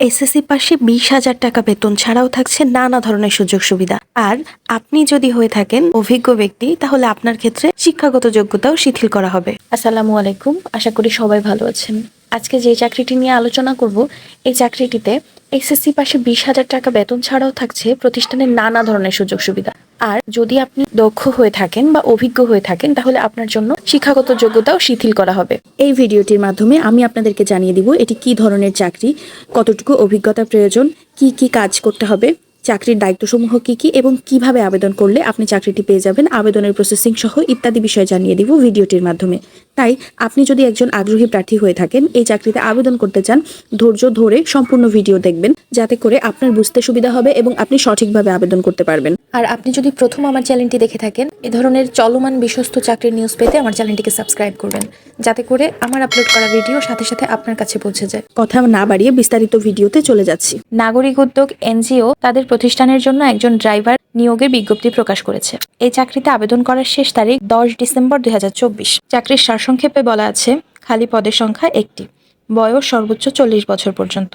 SSC পাশে বিশ হাজার টাকা বেতন ছাড়াও থাকছে নানা ধরনের সুযোগ সুবিধা। আর আপনি যদি হয়ে থাকেন অভিজ্ঞ ব্যক্তি, তাহলে আপনার ক্ষেত্রে শিক্ষাগত যোগ্যতাও শিথিল করা হবে। আসসালামু আলাইকুম। আশা করি সবাই ভালো আছেন। আজকে যে চাকরিটি নিয়ে আলোচনা করব, এই চাকরিটিতে এসএসসি পাশে বিশ হাজার টাকা বেতন ছাড়াও থাকছে প্রতিষ্ঠানের নানা ধরনের সুযোগ সুবিধা। আর যদি আপনি দক্ষ হয়ে থাকেন বা অভিজ্ঞ হয়ে থাকেন, তাহলে আপনার জন্য শিক্ষাগত যোগ্যতাও শিথিল করা হবে। এই ভিডিওটির মাধ্যমে আমি আপনাদেরকে জানিয়ে দিব এটি কি ধরনের চাকরি, কতটুকু অভিজ্ঞতা প্রয়োজন, কি কি কাজ করতে হবে, চাকরির দায়িত্বসমূহ কি কি, এবং কীভাবে আবেদন করলে আপনি চাকরিটি পেয়ে যাবেন, আবেদনের প্রসেসিং সহ ইত্যাদি বিষয় জানিয়ে দিব ভিডিওটির মাধ্যমে। তাই আপনি যদি একজন আগ্রহী প্রার্থী হয়ে থাকেন এই চাকরিতে আবেদন করতে চান ধৈর্য ধরে সম্পূর্ণ ভিডিও দেখবেন যাতে করে আপনার বুঝতে সুবিধা হবে এবং আপনি সঠিকভাবে আবেদন করতে পারবেন। আর আপনি যদি প্রথম আমার চ্যানেলটি দেখে থাকেন এ ধরনের চলমান বিশ্বস্ত চাকরির নিউজ পেতে আমার চ্যানেলটিকে সাবস্ক্রাইব করবেন যাতে করে আমার আপলোড করা ভিডিও সাথে সাথে আপনার কাছে পৌঁছে যায়। কথা না বাড়িয়ে বিস্তারিত ভিডিওতে চলে যাচ্ছি। নাগরিক উদ্যোগ এনজিও তাদের প্রতিষ্ঠানের জন্য একজন ড্রাইভার নিয়োগের বিজ্ঞপ্তি প্রকাশ করেছে। এই চাকরিতে আবেদন করার শেষ তারিখ দশ ডিসেম্বর দুই হাজার চব্বিশ। চাকরির সারসংক্ষেপে বলা আছে, খালি পদের সংখ্যা একটি। বয়স সর্বোচ্চ চল্লিশ বছর পর্যন্ত।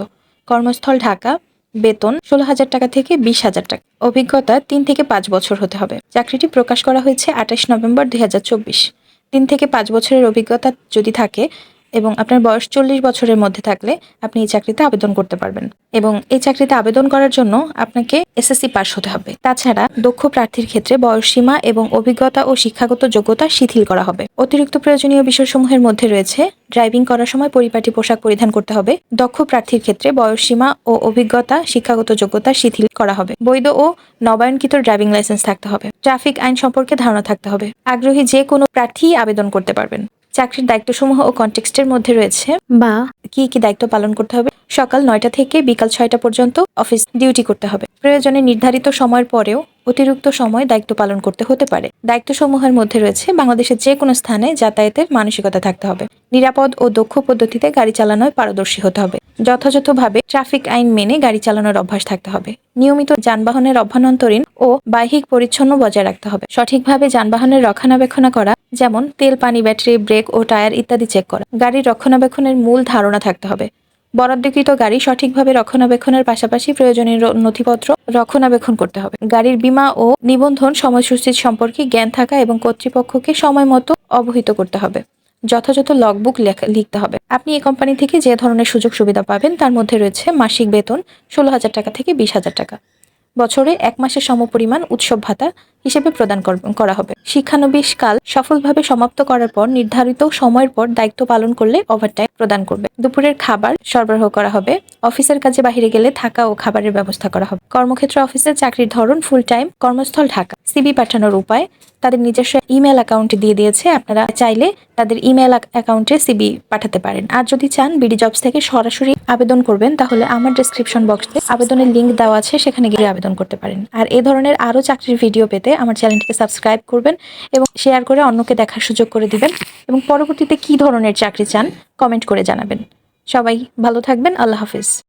কর্মস্থল ঢাকা, বেতন ষোলো হাজার টাকা থেকে বিশ হাজার টাকা। অভিজ্ঞতা, তিন থেকে পাঁচ বছর হতে হবে। চাকরিটি প্রকাশ করা হয়েছে আঠাশ নভেম্বর দুই তিন থেকে পাঁচ বছরের অভিজ্ঞতা যদি থাকে এবং আপনার বয়স চল্লিশ বছরের মধ্যে থাকলে আপনি এই চাকরিতে আবেদন করতে পারবেন। এবং এই চাকরিতে আবেদন করার জন্য আপনাকে এসএসসি পাস হতে হবে। তাছাড়া দক্ষ প্রার্থীর ক্ষেত্রে বয়সসীমা এবং অভিজ্ঞতা ও শিক্ষাগত যোগ্যতা শিথিল করা হবে। অতিরিক্ত প্রয়োজনীয় বিষয়সমূহের মধ্যে রয়েছে ড্রাইভিং করার সময় পরিপাটি পোশাক পরিধান করতে হবে। দক্ষ প্রার্থীর ক্ষেত্রে বয়সসীমা ও অভিজ্ঞতা শিক্ষাগত যোগ্যতা শিথিল করা হবে। বৈধ ও নবায়নকৃত ড্রাইভিং লাইসেন্স থাকতে হবে। ট্রাফিক আইন সম্পর্কে ধারণা থাকতে হবে। আগ্রহী যে কোনো প্রার্থী আবেদন করতে পারবেন। চাকরির দায়িত্বসমূহ ও কনটেক্সটের মধ্যে রয়েছে। বা কি কি দায়িত্ব পালন করতে হবে? সকাল নয়টা থেকে বিকাল ছয়টা পর্যন্ত অফিস ডিউটি করতে হবে। প্রয়োজনে নির্ধারিত সময়ের পরেও অতিরিক্ত সময় দায়িত্ব পালন করতে হতে পারে। দায়িত্বসমূহের মধ্যে রয়েছে বাংলাদেশের যে কোনো স্থানে যাতায়াতের মানসিকতা থাকতে হবে। নিরাপদ ও দক্ষ পদ্ধতিতে গাড়ি চালানোয় পারদর্শী হতে হবে। যথাযথভাবে ট্রাফিক আইন মেনে গাড়ি চালানোর অভ্যাস থাকতে হবে। নিয়মিত যানবাহনের অভ্যন্তরীণ ও বাহ্যিক পরিচ্ছন্ন বজায় রাখতে হবে। সঠিকভাবে যানবাহনের রক্ষণাবেক্ষণ করা যেমন তেল, পানি, ব্যাটারি, ব্রেক ও টায়ার ইত্যাদি চেক করা। গাড়ির রক্ষণাবেক্ষণের মূল ধারণা থাকতে হবে। বরাদ্দকৃত গাড়ি সঠিকভাবে রক্ষণাবেক্ষণের পাশাপাশি প্রয়োজনীয় নথিপত্র রক্ষণাবেক্ষণ করতে হবে। গাড়ির বীমা ও নিবন্ধন সময়সূচি সম্পর্কে জ্ঞান থাকা এবং কর্তৃপক্ষকে সময় মতো অবহিত করতে হবে। যথাযথ লগবুক লেখা লিখতে হবে। আপনি এই কোম্পানি থেকে যে ধরনের সুযোগ সুবিধা পাবেন তার মধ্যে রয়েছে মাসিক বেতন ষোলো হাজার টাকা থেকে বিশ হাজার টাকা। বছরে এক মাসের সমপরিমাণ উৎসব ভাতা হিসেবে প্রদান কর- হবে। শিক্ষানবিশ কাল সফলভাবে সমাপ্ত করার পর নির্ধারিত সময়ের পর দায়িত্ব পালন করলে ওভারটাইম প্রদান করবে। দুপুরের খাবার সরবরাহ করা হবে। অফিসের কাজে বাহিরে গেলে থাকা ও খাবারের ব্যবস্থা করা হবে। কর্মক্ষেত্র অফিসের চাকরির ধরন ফুল টাইম কর্মস্থল ঢাকা। সিবি পাঠানোর উপায় তাদের নিজস্ব ইমেল অ্যাকাউন্ট দিয়ে দিয়েছে। আপনারা চাইলে তাদের ইমেল অ্যাকাউন্টে সিবি পাঠাতে পারেন। আর যদি চান বিডি জবস থেকে সরাসরি আবেদন করবেন, তাহলে আমার ডেসক্রিপশন বক্সে আবেদনের লিঙ্ক দেওয়া আছে, সেখানে গিয়ে আবেদন করতে পারেন। আর এ ধরনের আরও চাকরির ভিডিও পেতে আমার চ্যানেলটিকে সাবস্ক্রাইব করবেন এবং শেয়ার করে অন্যকে দেখার সুযোগ করে দিবেন এবং পরবর্তীতে কি ধরনের চাকরি চান কমেন্ট করে জানাবেন। সবাই ভালো থাকবেন, আল্লাহ হাফিজ।